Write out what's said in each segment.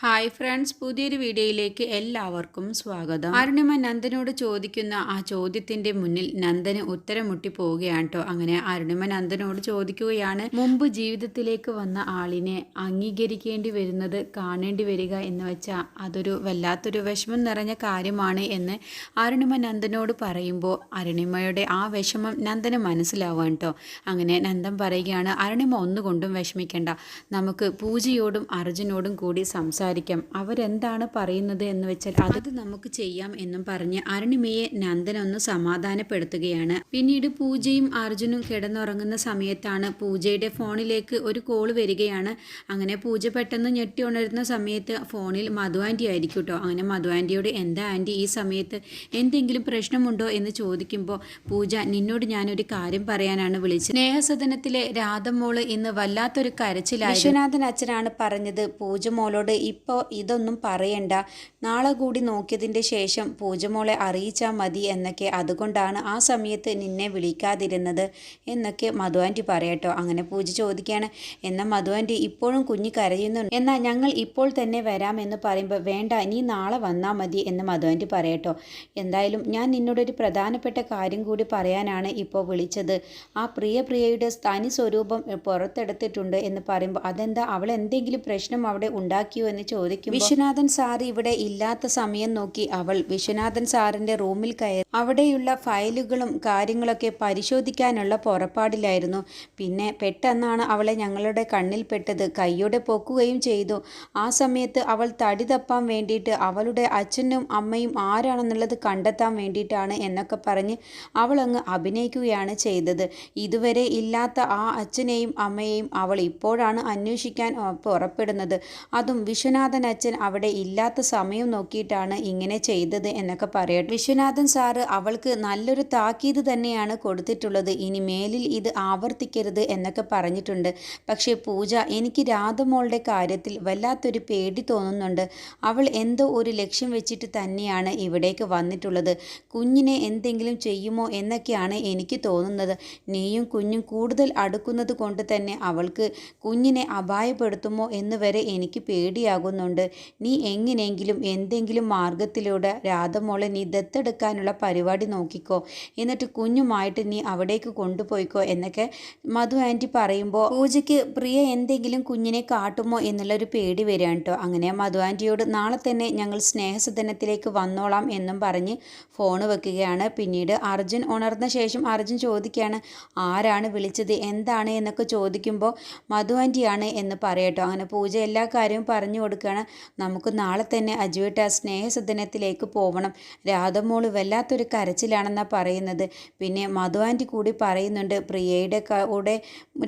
Hi friends പുതിയൊരു വീഡിയോയിലേക്ക് എല്ലാവർക്കും സ്വാഗതം. അരുണിമ നന്ദനോട് ചോദിക്കുന്ന ആ ചോദ്യത്തിന്റെ മുന്നിൽ നന്ദന് ഉത്തരം മുട്ടി പോവുകയാണ് കേട്ടോ അങ്ങനെ അരുണിമ നന്ദനോട് ചോദിക്കുകയാണ് മുമ്പ് ജീവിതത്തിലേക്ക് വന്ന ആളിനെ അംഗീകരിക്കേണ്ടി വരുന്നത് കാണേണ്ടി വരിക എന്ന് വെച്ചാൽ അതൊരു വല്ലാത്തൊരു വിഷമം നിറഞ്ഞ കാര്യമാണ് എന്ന് അരുണിമ നന്ദനോട് പറയുമ്പോൾ അരുണിമയുടെ ആ വിഷമം നന്ദന് മനസ്സിലാവാൻ കേട്ടോ അങ്ങനെ നന്ദൻ പറയുകയാണ് അരുണിമ ഒന്നുകൊണ്ടും വിഷമിക്കേണ്ട. നമുക്ക് പൂജയോടും അർജുനോടും കൂടി സംസാരിക്കാം. അവരെന്താണ് പറയുന്നത് എന്ന് വെച്ചാൽ അത് നമുക്ക് ചെയ്യാം എന്നും പറഞ്ഞ് അരുണിമയെ നന്ദൻ ഒന്ന് സമാധാനപ്പെടുത്തുകയാണ്. പിന്നീട് പൂജയും അർജുനും കിടന്നുറങ്ങുന്ന സമയത്താണ് പൂജയുടെ ഫോണിലേക്ക് ഒരു കോൾ വരികയാണ്. അങ്ങനെ പൂജ പെട്ടെന്ന് ഞെട്ടി ഉണരുന്ന സമയത്ത് ഫോണിൽ മധു ആന്റി ആയിരിക്കും കേട്ടോ അങ്ങനെ മധു ആന്റിയോട് എന്താ ആന്റി ഈ സമയത്ത് എന്തെങ്കിലും പ്രശ്നമുണ്ടോ? എന്ന് ചോദിക്കുമ്പോൾ പൂജ നിന്നോട് ഞാനൊരു കാര്യം പറയാനാണ് വിളിച്ചത്. സ്നേഹസദനത്തിലെ രാധമോൾ ഇന്ന് വല്ലാത്തൊരു കരച്ചിലായി വിശ്വനാഥൻ അച്ഛനാണ് പറഞ്ഞത്. പൂജ മോളോട് ഇപ്പോൾ ഇതൊന്നും പറയണ്ട. നാളെ കൂടി നോക്കിയതിന്റെ ശേഷം പൂജമോളെ അറിയിച്ചാൽ മതി എന്നൊക്കെ അതുകൊണ്ടാണ് ആ സമയത്ത് നിന്നെ വിളിക്കാതിരുന്നത് എന്നൊക്കെ മധു പറയട്ടോ. അങ്ങനെ പൂജ ചോദിക്കുകയാണ് എന്നാൽ മധു ഇപ്പോഴും കുഞ്ഞ് കരയുന്നു. എന്നാൽ ഞങ്ങൾ ഇപ്പോൾ തന്നെ വരാമെന്ന് പറയുമ്പോൾ വേണ്ട നീ നാളെ വന്നാൽ മതി എന്ന് മധു പറയട്ടോ. എന്തായാലും ഞാൻ നിന്നോടൊരു പ്രധാനപ്പെട്ട കാര്യം കൂടി പറയാനാണ് ഇപ്പോൾ വിളിച്ചത്. ആ പ്രിയ പ്രിയയുടെ തനി സ്വരൂപം പുറത്തെടുത്തിട്ടുണ്ട് എന്ന് പറയുമ്പോൾ അതെന്താ? അവൾ എന്തെങ്കിലും പ്രശ്നം അവിടെ ഉണ്ടാക്കിയോ എന്ന് ചോദിക്കും വിശ്വനാഥൻ സാർ ഇവിടെ ഇല്ലാത്ത സമയം നോക്കി അവൾ വിശ്വനാഥൻ സാറിന്റെ റൂമിൽ കയറി അവിടെയുള്ള ഫയലുകളും കാര്യങ്ങളൊക്കെ പരിശോധിക്കാനുള്ള പുറപ്പാടിലായിരുന്നു. പിന്നെ പെട്ടെന്നാണ് അവളെ ഞങ്ങളുടെ കണ്ണിൽപ്പെട്ടത് കൈയോടെ പൊക്കുകയും ചെയ്തു. ആ സമയത്ത് അവൾ തടി തപ്പാൻ വേണ്ടിയിട്ട് അവളുടെ അച്ഛനും അമ്മയും ആരാണെന്നുള്ളത് കണ്ടെത്താൻ വേണ്ടിയിട്ടാണ് എന്നൊക്കെ പറഞ്ഞ് അവൾ അങ്ങ് അഭിനയിക്കുകയാണ് ചെയ്തത്. ഇതുവരെ ഇല്ലാത്ത ആ അച്ഛനെയും അമ്മയെയും അവൾ ഇപ്പോഴാണ് അന്വേഷിക്കാൻ പുറപ്പെടുന്നത്. അതും വിശ്വനാഥൻ അച്ഛൻ അവിടെ ഇല്ലാത്ത സമയം നോക്കിയിട്ടാണ് ഇങ്ങനെ ചെയ്തത് എന്നൊക്കെ പറയട്ടെ. വിശ്വനാഥൻ സാറ് അവൾക്ക് നല്ലൊരു താക്കീത് തന്നെയാണ് കൊടുത്തിട്ടുള്ളത്. ഇനി മേലിൽ ഇത് ആവർത്തിക്കരുത് എന്നൊക്കെ പറഞ്ഞിട്ടുണ്ട്. പക്ഷേ പൂജ എനിക്ക് രാധമോളുടെ കാര്യത്തിൽ വല്ലാത്തൊരു പേടി തോന്നുന്നുണ്ട്. അവൾ എന്തോ ഒരു ലക്ഷ്യം വെച്ചിട്ട് തന്നെയാണ് ഇവിടേക്ക് വന്നിട്ടുള്ളത്. കുഞ്ഞിനെ എന്തെങ്കിലും ചെയ്യുമോ എന്നൊക്കെയാണ് എനിക്ക് തോന്നുന്നത്. നീയും കുഞ്ഞും കൂടുതൽ അടുക്കുന്നത് കൊണ്ട് തന്നെ അവൾക്ക് കുഞ്ഞിനെ അപായപ്പെടുത്തുമോ എന്ന് എനിക്ക് എനിക്ക് പേടിയാകുന്നുണ്ട് നീ എങ്ങനെയെങ്കിലും എന്തെങ്കിലും മാർഗത്തിലൂടെ രാധമോളെ നീ ദത്തെടുക്കാനുള്ള പരിപാടി നോക്കിക്കോ. എന്നിട്ട് കുഞ്ഞുമായിട്ട് നീ അവിടേക്ക് കൊണ്ടുപോയിക്കോ എന്നൊക്കെ മധു ആന്റി പറയുമ്പോൾ പൂജയ്ക്ക് പ്രിയ എന്തെങ്കിലും കുഞ്ഞിനെ കാട്ടുമോ എന്നുള്ളൊരു പേടി വരികയാണ് കേട്ടോ അങ്ങനെ മധു ആന്റിയോട് നാളെ തന്നെ ഞങ്ങൾ സ്നേഹസദനത്തിലേക്ക് വന്നോളാം എന്നും പറഞ്ഞ് ഫോൺ വെക്കുകയാണ്. പിന്നീട് അർജുൻ ഉണർന്ന ശേഷം അർജുൻ ചോദിക്കുകയാണ് ആരാണ് വിളിച്ചത്? എന്താണ്? എന്നൊക്കെ ചോദിക്കുമ്പോൾ മധു ആന്റിയാണ് എന്ന് പറയട്ടോ അങ്ങനെ പൂജ എല്ലാ കാര്യവും പറഞ്ഞു കൊടുക്കുകയാണ് നമുക്ക് നാളെ തന്നെ അജുവേട്ട സ്നേഹസദനത്തിലേക്ക് പോകണം രാധമോൾ വല്ലാത്തൊരു കരച്ചിലാണെന്നാണ് പറയുന്നത്. പിന്നെ മധു ആന്റി കൂടി പറയുന്നുണ്ട് പ്രിയയുടെ കൂടെ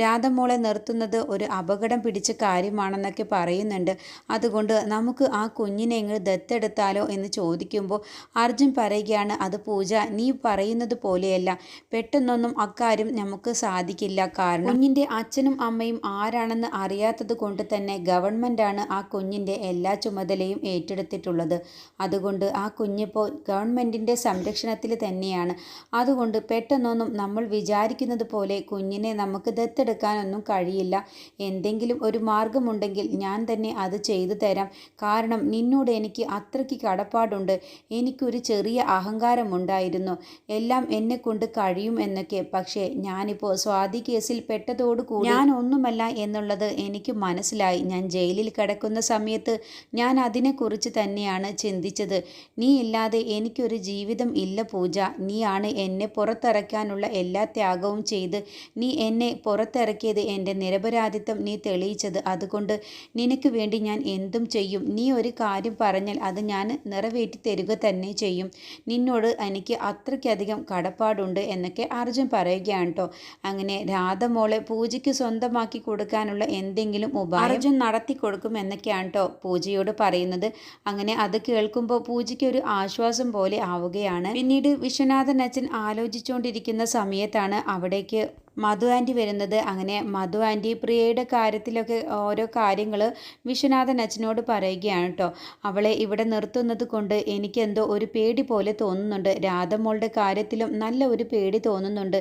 രാധമോളെ നിർത്തുന്നത് ഒരു അപകടം പിടിച്ച കാര്യമാണെന്നൊക്കെ പറയുന്നുണ്ട്. അതുകൊണ്ട് നമുക്ക് ആ കുഞ്ഞിനെ എങ്ങനെ ദത്തെടുത്താലോ എന്ന് ചോദിക്കുമ്പോൾ അർജുൻ പറയുകയാണ് അത് പൂജ നീ പറയുന്നത് പോലെയല്ല. പെട്ടെന്നൊന്നും അക്കാര്യം നമുക്ക് സാധിക്കില്ല. കാരണം കുഞ്ഞിന്റെ അച്ഛനും അമ്മയും ആരാണെന്ന് അറിയാത്തത് കൊണ്ട് തന്നെ ഗവൺമെന്റാണ് ആ കുഞ്ഞിന്റെ എല്ലാ ചുമതലയും ഏറ്റെടുത്തിട്ടുള്ളത്. അതുകൊണ്ട് ആ കുഞ്ഞിപ്പോൾ ഗവൺമെന്റിന്റെ സംരക്ഷണത്തിൽ തന്നെയാണ്. അതുകൊണ്ട് പെട്ടെന്നൊന്നും നമ്മൾ വിചാരിക്കുന്നത് പോലെ കുഞ്ഞിനെ നമുക്ക് ദത്തെടുക്കാനൊന്നും കഴിയില്ല. എന്തെങ്കിലും ഒരു മാർഗമുണ്ടെങ്കിൽ ഞാൻ തന്നെ അത് ചെയ്തു തരാം. കാരണം നിന്നോട് എനിക്ക് അത്രയ്ക്ക് കടപ്പാടുണ്ട്. എനിക്കൊരു ചെറിയ അഹങ്കാരമുണ്ടായിരുന്നു. എല്ലാം എന്നെ കൊണ്ട് കഴിയും എന്നൊക്കെ. പക്ഷേ ഞാനിപ്പോൾ സ്വാതി കേസിൽ പെട്ടതോടുകൂടി ഞാൻ ഒന്നുമല്ല എന്നുള്ളത് എനിക്ക് മനസ്സിലായി. ഞാൻ ജയിലിൽ കിടക്കുന്ന സമയത്ത് ഞാൻ അതിനെക്കുറിച്ച് തന്നെയാണ് ചിന്തിച്ചത്. നീ ഇല്ലാതെ എനിക്കൊരു ജീവിതം ഇല്ല പൂജ. നീയാണ് എന്നെ പുറത്തിറക്കാനുള്ള എല്ലാ ത്യാഗവും ചെയ്ത് നീ എന്നെ പുറത്തിറക്കിയത് എന്റെ നിരപരാധിത്വം നീ തെളിയിച്ചത്. അതുകൊണ്ട് നിനക്ക് വേണ്ടി ഞാൻ എന്തും ചെയ്യും. നീ ഒരു കാര്യം പറഞ്ഞാൽ അത് ഞാൻ നിറവേറ്റി തരിക തന്നെ ചെയ്യും. നിന്നോട് എനിക്ക് അത്രയ്ക്കധികം കടപ്പാടുണ്ട് എന്നൊക്കെ അർജുൻ പറയുകയാണ് കേട്ടോ അങ്ങനെ രാധമോളെ പൂജയ്ക്ക് സ്വന്തമാക്കി കൊടുക്കാനുള്ള എന്തെങ്കിലും ഉപായം അർജുൻ നടത്തി കൊടുക്കും എന്നൊക്കെയാണ് കേട്ടോ പൂജയോട് പറയുന്നത് അങ്ങനെ അത് കേൾക്കുമ്പോൾ പൂജയ്ക്ക് ഒരു ആശ്വാസം പോലെ ആവുകയാണ്. പിന്നീട് വിശ്വനാഥൻ അച്ഛൻ ആലോചിച്ചുകൊണ്ടിരിക്കുന്ന സമയത്താണ് അവിടേക്ക് മധു ആന്റി വരുന്നത്. അങ്ങനെ മധു ആന്റി പ്രിയയുടെ കാര്യത്തിലൊക്കെ ഓരോ കാര്യങ്ങൾ വിശ്വനാഥൻ അച്ഛനോട് പറയുകയാണ് കേട്ടോ അവളെ ഇവിടെ നിർത്തുന്നത് കൊണ്ട് എനിക്കെന്തോ ഒരു പേടി പോലെ തോന്നുന്നുണ്ട്. രാധമോളുടെ കാര്യത്തിലും നല്ല ഒരു പേടി തോന്നുന്നുണ്ട്.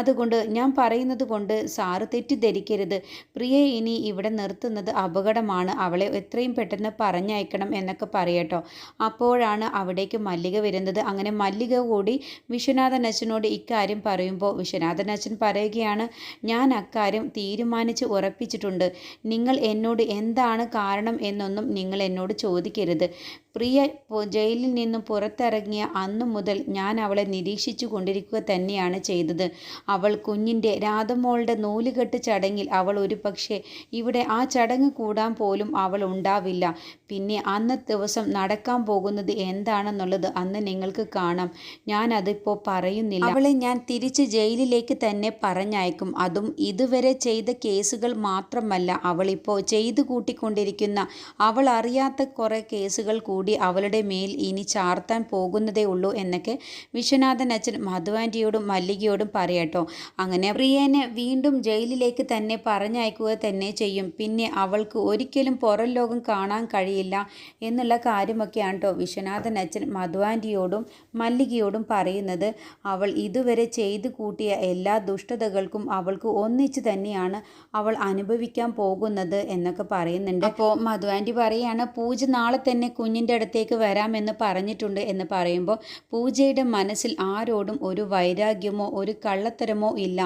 അതുകൊണ്ട് ഞാൻ പറയുന്നത് കൊണ്ട് സാറ് തെറ്റിദ്ധരിക്കരുത്. പ്രിയെ ഇനി ഇവിടെ നിർത്തുന്നത് അപകടമാണ്. അവളെ എത്രയും പെട്ടെന്ന് പറഞ്ഞയക്കണം എന്നൊക്കെ പറയട്ടോ അപ്പോഴാണ് അവിടേക്ക് മല്ലിക വരുന്നത്. അങ്ങനെ മല്ലിക കൂടി വിശ്വനാഥൻ അച്ഛനോട് ഇക്കാര്യം പറയുമ്പോൾ വിശ്വനാഥൻ അച്ഛൻ പറയുകയാണ് ഞാൻ അക്കാര്യം തീരുമാനിച്ച് ഉറപ്പിച്ചിട്ടുണ്ട്. നിങ്ങൾ എന്നോട് എന്താണ് കാരണം എന്നൊന്നും നിങ്ങൾ എന്നോട് ചോദിക്കരുത്. പ്രിയ ജയിലിൽ നിന്നും പുറത്തിറങ്ങിയ അന്നു മുതൽ ഞാൻ അവളെ നിരീക്ഷിച്ചു കൊണ്ടിരിക്കുക തന്നെയാണ് ചെയ്തത്. അവൾ കുഞ്ഞിന്റെ രാധമോളുടെ നൂലുകെട്ട് ചടങ്ങിൽ അവൾ ഒരു പക്ഷേ ഇവിടെ ആ ചടങ്ങ് കൂടാൻ പോലും അവൾ ഉണ്ടാവില്ല. പിന്നെ അന്ന് ദിവസം നടക്കാൻ പോകുന്നത് എന്താണെന്നുള്ളത് അന്ന് നിങ്ങൾക്ക് കാണാം. ഞാൻ അതിപ്പോൾ പറയുന്നില്ല. അവളെ ഞാൻ തിരിച്ച് ജയിലിലേക്ക് തന്നെ പറഞ്ഞയക്കും. അതും ഇതുവരെ ചെയ്ത കേസുകൾ മാത്രമല്ല അവളിപ്പോൾ ചെയ്തു കൂട്ടിക്കൊണ്ടിരിക്കുന്ന അവൾ അറിയാത്ത കുറേ കേസുകൾ കൂടി അവളുടെ മേൽ ഇനി ചാർത്താൻ പോകുന്നതേ ഉള്ളൂ എന്നൊക്കെ വിശ്വനാഥൻ അച്ഛൻ മധുവാന്റിയോടും മല്ലികയോടും പറയട്ടോ അങ്ങനെ പ്രിയനെ വീണ്ടും ജയിലിലേക്ക് തന്നെ പറഞ്ഞയക്കുക തന്നെ ചെയ്യും. പിന്നെ അവൾക്ക് ഒരിക്കലും പുറം ലോകം കാണാൻ കഴിയില്ല എന്നുള്ള കാര്യമൊക്കെയാണ് കേട്ടോ വിശ്വനാഥൻ അച്ഛൻ മധുവാന്റിയോടും മല്ലികയോടും പറയുന്നത്. അവൾ ഇതുവരെ ചെയ്തു കൂട്ടിയ എല്ലാ ദുഷ്ടതകൾക്കും അവൾക്ക് ഒന്നിച്ച് തന്നെയാണ് അവൾ അനുഭവിക്കാൻ പോകുന്നത് എന്നൊക്കെ പറയുന്നുണ്ട്. അപ്പോൾ മധുവാന്റി പറയാണ് പൂജ നാളെ തന്നെ കുഞ്ഞിന്റെ അടുത്തേക്ക് വരാമെന്ന് പറഞ്ഞിട്ടുണ്ട് എന്ന് പറയുമ്പോൾ പൂജയുടെ മനസ്സിൽ ആരോടും ഒരു വൈരാഗ്യമോ ഒരു കള്ളത്തരമോ ഇല്ല.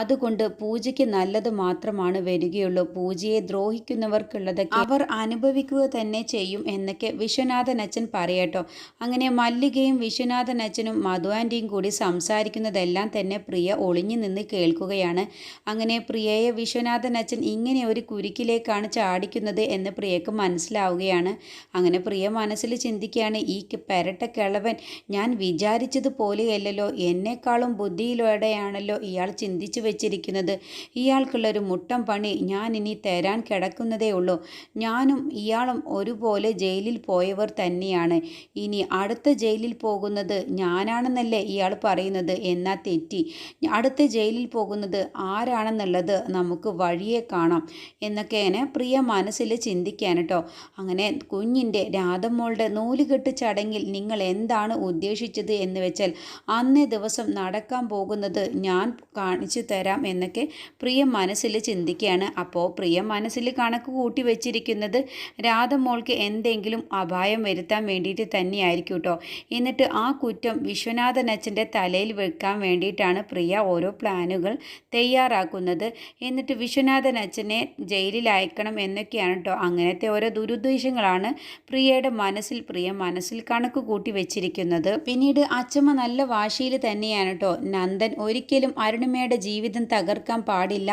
അതുകൊണ്ട് പൂജയ്ക്ക് നല്ലത് മാത്രമാണ് വരികയുള്ളൂ. പൂജയെ ദ്രോഹിക്കുന്നവർക്കുള്ളതൊക്കെ അവർ അനുഭവിക്കുക തന്നെ ചെയ്യും എന്നൊക്കെ വിശ്വനാഥൻ അച്ഛൻ പറയട്ടോ അങ്ങനെ മല്ലികയും വിശ്വനാഥൻ അച്ഛനും മധു ആന്റിയും കൂടി സംസാരിക്കുന്നതെല്ലാം തന്നെ പ്രിയ ഒളിഞ്ഞു നിന്ന് കേൾക്കുകയാണ്. അങ്ങനെ പ്രിയയെ വിശ്വനാഥൻ അച്ഛൻ ഇങ്ങനെ ഒരു കുരുക്കിലേക്കാണ് ചാടിക്കുന്നത് എന്ന് പ്രിയക്ക് മനസ്സിലാവുകയാണ്. അങ്ങനെ പ്രിയ മനസ്സിൽ ചിന്തിക്കുകയാണ് ഈ പെരട്ട കിളവൻ ഞാൻ വിചാരിച്ചതുപോലെയല്ലല്ലോ. എന്നെക്കാളും ബുദ്ധിയിലൂടെയാണല്ലോ ഇയാൾ ചിന്തിച്ചു വെച്ചിരിക്കുന്നത്. ഇയാൾക്കുള്ളൊരു മുട്ടം പണി ഞാൻ ഇനി തരാൻ കിടക്കുന്നതേ ഉള്ളൂ. ഞാനും ഇയാളും ഒരുപോലെ ജയിലിൽ പോയവർ തന്നെയാണ്. ഇനി അടുത്ത ജയിലിൽ പോകുന്നത് ഞാനാണെന്നല്ലേ ഇയാൾ പറയുന്നത്? എന്നാ തെറ്റി. അടുത്ത ജയിലിൽ പോകുന്നത് ആരാണെന്നുള്ളത് നമുക്ക് വഴിയെ കാണാം എന്നൊക്കെയാണ് പ്രിയ മനസ്സിൽ ചിന്തിക്കാൻ കേട്ടോ അങ്ങനെ കുഞ്ഞിന്റെ രാധമ്മോളുടെ നൂലുകെട്ട് ചടങ്ങിൽ നിങ്ങൾ എന്താണ് ഉദ്ദേശിച്ചത് എന്ന് വെച്ചാൽ അന്നേ ദിവസം നടക്കാൻ പോകുന്നത് ഞാൻ കാണിച്ചു തരാം എന്നൊക്കെ പ്രിയ മനസ്സിൽ ചിന്തിക്കുകയാണ് അപ്പോൾ പ്രിയ മനസ്സിൽ കണക്ക് കൂട്ടി വെച്ചിരിക്കുന്നത് രാധമോൾക്ക് എന്തെങ്കിലും അപായം വരുത്താൻ വേണ്ടിയിട്ട് തന്നെയായിരിക്കും കേട്ടോ എന്നിട്ട് ആ കുറ്റം വിശ്വനാഥൻ അച്ഛന്റെ തലയിൽ വെക്കാൻ വേണ്ടിയിട്ടാണ് പ്രിയ ഓരോ പ്ലാനുകൾ തയ്യാറാക്കുന്നത്. എന്നിട്ട് വിശ്വനാഥൻ അച്ഛനെ ജയിലിൽ അയക്കണം എന്നൊക്കെയാണ് കേട്ടോ അങ്ങനത്തെ ഓരോ ദുരുദ്ദേശങ്ങളാണ് പ്രിയയുടെ മനസ്സിൽ പ്രിയ മനസ്സിൽ കണക്ക് കൂട്ടി വെച്ചിരിക്കുന്നത്. പിന്നീട് അച്ഛമ്മ നല്ല വാശിയിൽ തന്നെയാണ് കേട്ടോ നന്ദൻ ഒരിക്കലും അരുണിമയുടെ ജീവിതം തകർക്കാൻ പാടില്ല.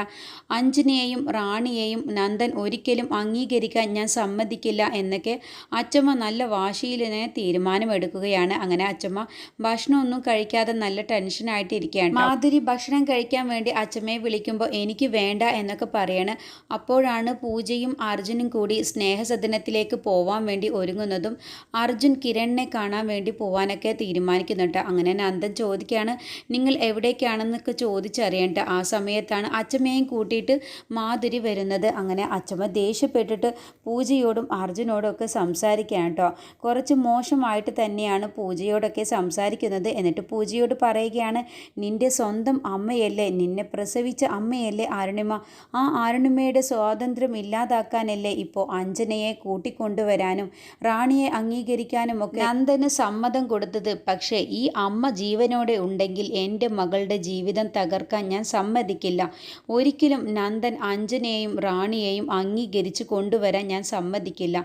അഞ്ജനയെയും റാണിയെയും നന്ദൻ ഒരിക്കലും അംഗീകരിക്കാൻ ഞാൻ സമ്മതിക്കില്ല എന്നൊക്കെ അച്ഛമ്മ നല്ല വാശിയിൽ തീരുമാനമെടുക്കുകയാണ്. അങ്ങനെ അച്ഛമ്മ ഭക്ഷണമൊന്നും കഴിക്കാതെ നല്ല ടെൻഷനായിട്ടിരിക്കുകയാണ് മാധുരി ഭക്ഷണം കഴിക്കാൻ വേണ്ടി അച്ഛമ്മയെ വിളിക്കുമ്പോൾ എനിക്ക് വേണ്ട എന്നൊക്കെ പറയാണ്. അപ്പോഴാണ് പൂജയും അർജുനും കൂടി സ്നേഹസദനത്തിലേക്ക് പോവാൻ വേണ്ടി ഒരുങ്ങുന്നതും അർജുൻ കിരണിനെ കാണാൻ വേണ്ടി പോവാനൊക്കെ തീരുമാനിക്കുന്നുണ്ട്. അങ്ങനെ നന്ദൻ ചോദിക്കുകയാണ് നിങ്ങൾ എവിടേക്കാണെന്നൊക്കെ ചോദിച്ചറിയേണ്ട. ആ സമയത്താണ് അച്ഛമ്മയും കൂട്ടിയിട്ട് മാധുരി വരുന്നത്. അങ്ങനെ അച്ഛമ്മ ദേഷ്യപ്പെട്ടിട്ട് പൂജയോടും അർജുനോടും ഒക്കെ സംസാരിക്കാൻ കേട്ടോ. കുറച്ച് മോശമായിട്ട് തന്നെയാണ് പൂജയോടൊക്കെ സംസാരിക്കുന്നത്. എന്നിട്ട് പൂജയോട് പറയുകയാണ് നിന്റെ സ്വന്തം അമ്മയല്ലേ? നിന്നെ പ്രസവിച്ച അമ്മയല്ലേ ആരുണിമ ആ ആരുണിമയുടെ സ്വാതന്ത്ര്യം ഇല്ലാതാക്കാനല്ലേ ഇപ്പോൾ അഞ്ജനയെ കൂട്ടിക്കൊണ്ടുവരാനും റാണിയെ അംഗീകരിക്കാനും ഒക്കെ നന്ദന് സമ്മതം കൊടുത്തത്. പക്ഷേ ഈ അമ്മ ജീവനോടെ ഉണ്ടെങ്കിൽ എന്റെ മകളുടെ ജീവിതം തകർക്കാൻ ഞാൻ സമ്മതിക്കില്ല. ഒരിക്കലും നന്ദൻ അഞ്ജനയെയും റാണിയെയും അംഗീകരിച്ച് കൊണ്ടുവരാൻ ഞാൻ സമ്മതിക്കില്ല.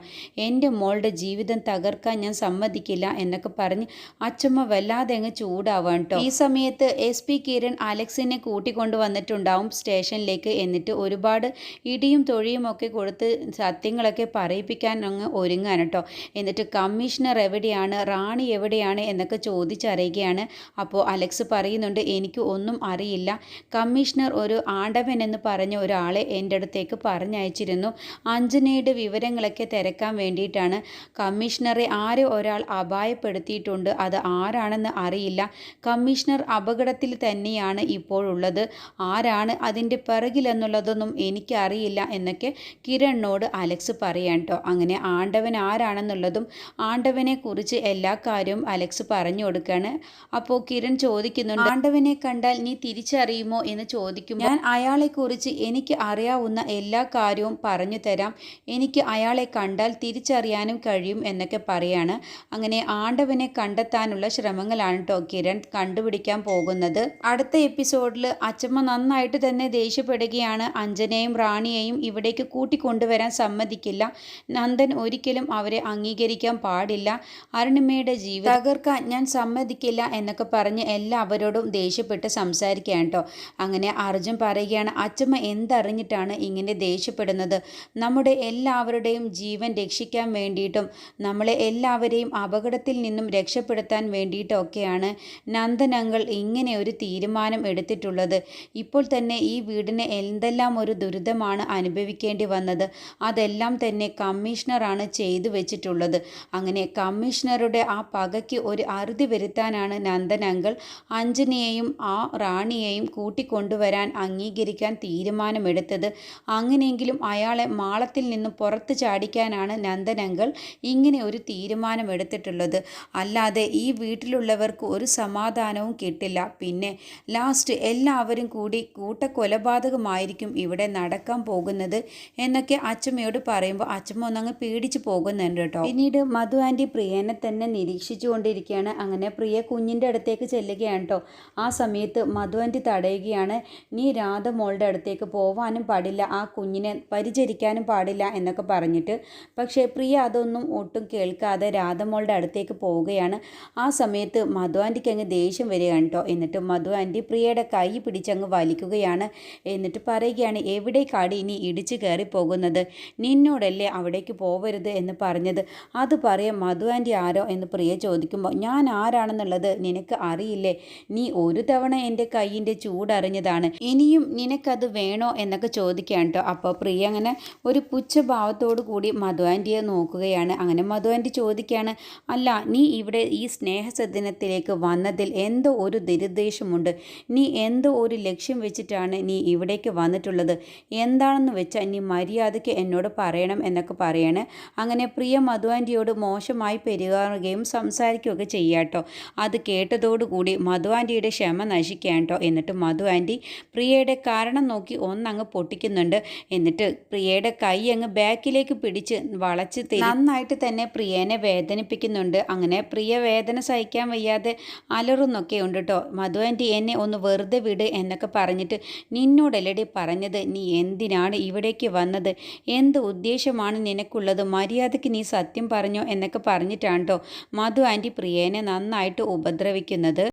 എന്റെ മോളുടെ ജീവിതം തകർക്കാൻ ഞാൻ സമ്മതിക്കില്ല എന്നൊക്കെ പറഞ്ഞ് അച്ഛമ്മ വല്ലാതെ അങ്ങ് ചൂടാവാൻ കേട്ടോ ഈ സമയത്ത് എസ് പി കിരൺ അലക്സിനെ കൂട്ടിക്കൊണ്ടു വന്നിട്ടുണ്ടാവും സ്റ്റേഷനിലേക്ക് എന്നിട്ട് ഒരുപാട് ഇടിയും തൊഴിയും ഒക്കെ കൊടുത്ത് സത്യങ്ങളൊക്കെ പറയിപ്പിക്കാൻ അങ്ങ് ഒരുങ്ങാൻ കേട്ടോ. എന്നിട്ട് കമ്മീഷണർ എവിടെയാണ് റാണി എവിടെയാണ് എന്നൊക്കെ ചോദിച്ചറിയുകയാണ്. അപ്പോൾ അലക്സ് പറയുന്നുണ്ട് എനിക്ക് ഒന്നും അറിയില്ല. കമ്മീഷണർ ഒരു ആണ്ടവൻ എന്ന് പറഞ്ഞ ഒരാളെ എന്റെ അടുത്തേക്ക് പറഞ്ഞയച്ചിരുന്നു. അഞ്ജനയുടെ വിവരങ്ങളൊക്കെ തിരക്കാൻ വേണ്ടിയിട്ടാണ്. കമ്മീഷണറെ ആരെ ഒരാൾ അപായപ്പെടുത്തിയിട്ടുണ്ട്? അത് ആരാണെന്ന് അറിയില്ല. കമ്മീഷണർ അപകടത്തിൽ തന്നെയാണ് ഇപ്പോഴുള്ളത്. ഉള്ളത്. ആരാണ് അതിന്റെ പിറകിലെന്നുള്ളതൊന്നും എനിക്കറിയില്ല എന്നൊക്കെ കിരണിനോട് അലക്സ് പറയാൻ കേട്ടോ അങ്ങനെ ആണ്ടവൻ ആരാണെന്നുള്ളതും ആണ്ടവനെ കുറിച്ച് എല്ലാ കാര്യവും അലക്സ് പറഞ്ഞു കൊടുക്കുകയാണ് അപ്പോൾ കിരൺ ചോദിക്കുന്നുണ്ട് ആണ്ടവനെ കണ്ടാൽ നീ തിരിച്ചറിയുമോ? എന്ന് ചോദിക്കും ഞാൻ അയാളെക്കുറിച്ച് എനിക്ക് അറിയാവുന്ന എല്ലാ കാര്യവും പറഞ്ഞു തരാം. എനിക്ക് അയാളെ കണ്ടാൽ തിരിച്ചറിയാനും കഴിയും എന്നൊക്കെ പറയാണ്. അങ്ങനെ ആണ്ടവനെ കണ്ടെത്താനുള്ള ശ്രമങ്ങളാണ് കേട്ടോ കിരൺ കണ്ടുപിടിക്കാൻ പോകുന്നത്. അടുത്ത എപ്പിസോഡിൽ അച്ചമ്മ നന്നായിട്ട് തന്നെ ദേഷ്യപ്പെടുകയാണ്. അഞ്ജനയും റാണിയെയും ഇവിടേക്ക് കൂട്ടിക്കൊണ്ടുവരാൻ സമ്മതിക്കില്ല. നന്ദൻ ഒരിക്കലും അവരെ അംഗീകരിക്കാൻ പാടില്ല. അരുണിമയുടെ ജീവിതം തകർക്കാൻ ഞാൻ സമ്മതിക്കില്ല എന്നൊക്കെ പറഞ്ഞ് എല്ലാവരോടും ദേഷ്യപ്പെട്ട് സംസാരിക്കുകയാണ് കേട്ടോ. അങ്ങനെ അർജുൻ പറയുകയാണ് അച്ചമ്മ എന്തറിഞ്ഞിട്ടാണ് ഇങ്ങനെ ദേഷ്യപ്പെടുന്നത്? നമ്മുടെ എല്ലാവരുടെയും ജീവൻ രക്ഷിക്കാൻ വേണ്ടിയിട്ടും നമ്മളെ എല്ലാവരെയും അപകടത്തിൽ നിന്നും രക്ഷപ്പെടുത്താൻ വേണ്ടിയിട്ടൊക്കെയാണ് നന്ദനങ്ങൾ ഇങ്ങനെ ഒരു തീരുമാനം എടുത്തിട്ടുള്ളത്. ഇപ്പോൾ തന്നെ ഈ വീടിന് എന്തെല്ലാം ഒരു ദുരിതമാണ് അനുഭവിക്കേണ്ടി വന്നത്? അതെല്ലാം തന്നെ കമ്മീഷണറാണ് ചെയ്തു വെച്ചിട്ടുള്ളത്. അങ്ങനെ കമ്മീഷണറുടെ ആ പകയ്ക്ക് ഒരു അറുതി വരുത്താനാണ് നന്ദനങ്കൾ അഞ്ജനയെയും ആ റാണിയെയും കൂട്ടിക്കൊണ്ടുവരാൻ അംഗീകരിക്കാൻ തീരുമാനമെടുത്തത്. അങ്ങനെയെങ്കിലും അയാളെ മാളത്തിൽ നിന്നും പുറത്തു ചാടിക്കാനാണ് നന്ദനങ്കൾ ഇങ്ങനെ ഒരു തീരുമാനമെടുത്തിട്ടുള്ളത്. അല്ലാതെ ഈ വീട്ടിലുള്ളവർക്ക് ഒരു സമാധാനവും കിട്ടില്ല. പിന്നെ ലാസ്റ്റ് എല്ലാവരും കൂടി കൂട്ടക്കൊലപാതകമായിരിക്കും ഇവിടെ നടക്കാൻ പോകുന്നത് എന്നൊക്കെ അച്ഛമ്മയോട് പറയുമ്പോൾ അച്ഛമ്മ ഒന്നങ്ങ് പേടിച്ചു പോകുന്നുണ്ട് കേട്ടോ. പിന്നീട് മധു ആന്റി പ്രിയനെ തന്നെ നിരീക്ഷിച്ചുകൊണ്ടിരിക്കുകയാണ്. അങ്ങനെ പ്രിയ കുഞ്ഞിന്റെ അടുത്തേക്ക് ചെല്ലുകയാണ് കേട്ടോ. ആ സമയത്ത് മധു ആന്റി തടയുകയാണ്. നീ രാധ മോളുടെ അടുത്തേക്ക് പോവാനും പാടില്ല. ആ കുഞ്ഞിനെ പരിചരിക്കാനും പാടില്ല എന്നൊക്കെ പറഞ്ഞിട്ട്. പക്ഷേ പ്രിയ അതൊന്നും ഒട്ടും കേൾക്കാതെ രാധമോളുടെ അടുത്തേക്ക് പോവുകയാണ്. ആ സമയത്ത് മധു ആന്റിക്ക് അങ്ങ് ദേഷ്യം വരികയാണ് കേട്ടോ. എന്നിട്ട് മധു ആന്റി പ്രിയയുടെ കൈ പിടിച്ചങ്ങ് വലിക്കുകയാണ്. എന്നിട്ട് പറയുകയാണ് എവിടേക്കാടി ഇനി ഇടിച്ചു കയറി പോകുന്നത്? നിന്നോടല്ലേ അവിടേക്ക് പോവരുത്? എന്ന് പറഞ്ഞത്. അത് പറയാം മധു ആന്റി ആരോ? എന്ന് പ്രിയ ചോദിക്കുമ്പോൾ ഞാൻ ആരാണെന്നുള്ളത് നിനക്ക് അറിയില്ലേ? നീ ഒരു തവണ എന്റെ കൈയിന്റെ ചൂടറിഞ്ഞതാണ് ഇനിയും നിനക്കത് വേണോ? എന്നൊക്കെ ചോദിക്കുകയാണ് കേട്ടോ. അപ്പോൾ പ്രിയ അങ്ങനെ ഒരു പുച്ഛഭാവത്തോടു കൂടി മധു ആന്റിയെ നോക്കുകയാണ്. അങ്ങനെ മധു ആന്റി ചോദിക്കുകയാണ് അല്ല നീ ഇവിടെ ഈ സ്നേഹസദനത്തിലേക്ക് വന്നതിൽ എന്തോ ഒരു ദുരുദ്ദേശമുണ്ട്. നീ എന്തോ ഒരു ലക്ഷ്യം വെച്ചിട്ടാണ് നീ ഇവിടേക്ക് വന്നിട്ടുള്ളത്. എന്താണെന്ന് വെച്ചാൽ നീ മര്യാദയ്ക്ക് എന്നോട് പറയണം എന്നൊക്കെ പറയണേ. അങ്ങനെ പ്രിയ മധു ആന്റിയോട് മോശമായി പെരുമാറുകയും സംസാരിക്കുകയൊക്കെ ചെയ്യാട്ടോ. അത് കേട്ടതോടുകൂടി മധു ആന്റിയുടെ ക്ഷമ നശിക്കാൻ കേട്ടോ എന്നിട്ട് മധു ആന്റി പ്രിയയുടെ കാരണം നോക്കി ഒന്നങ്ങ് പൊട്ടിക്കുന്നുണ്ട്. എന്നിട്ട് പ്രിയയുടെ കൈ അങ്ങ് ബാക്കിലേക്ക് പിടിച്ച് വളച്ച് നന്നായിട്ട് തന്നെ പ്രിയനെ വേദനിപ്പിക്കുന്നുണ്ട്. അങ്ങനെ പ്രിയ വേദന സഹിക്കാൻ വയ്യാതെ അലറുന്നൊക്കെ ഉണ്ട് കേട്ടോ മധു ആന്റി എന്നെ ഒന്ന് വെറുതെ എന്നൊക്കെ പറഞ്ഞിട്ട് നിന്നോടല്ലടി പറഞ്ഞത്? നീ എന്തിനാണ് ഇവിടേക്ക് വന്നത്? എന്ത് ഉദ്ദേശമാണ് നിനക്കുള്ളത്? മര്യാദയ്ക്ക് നീ സത്യം പറഞ്ഞോ എന്നൊക്കെ പറഞ്ഞിട്ടാണ് കേട്ടോ മധു ആന്റി പ്രിയേനെ നന്നായിട്ട് ഉപദ്രവിക്കുന്നത്.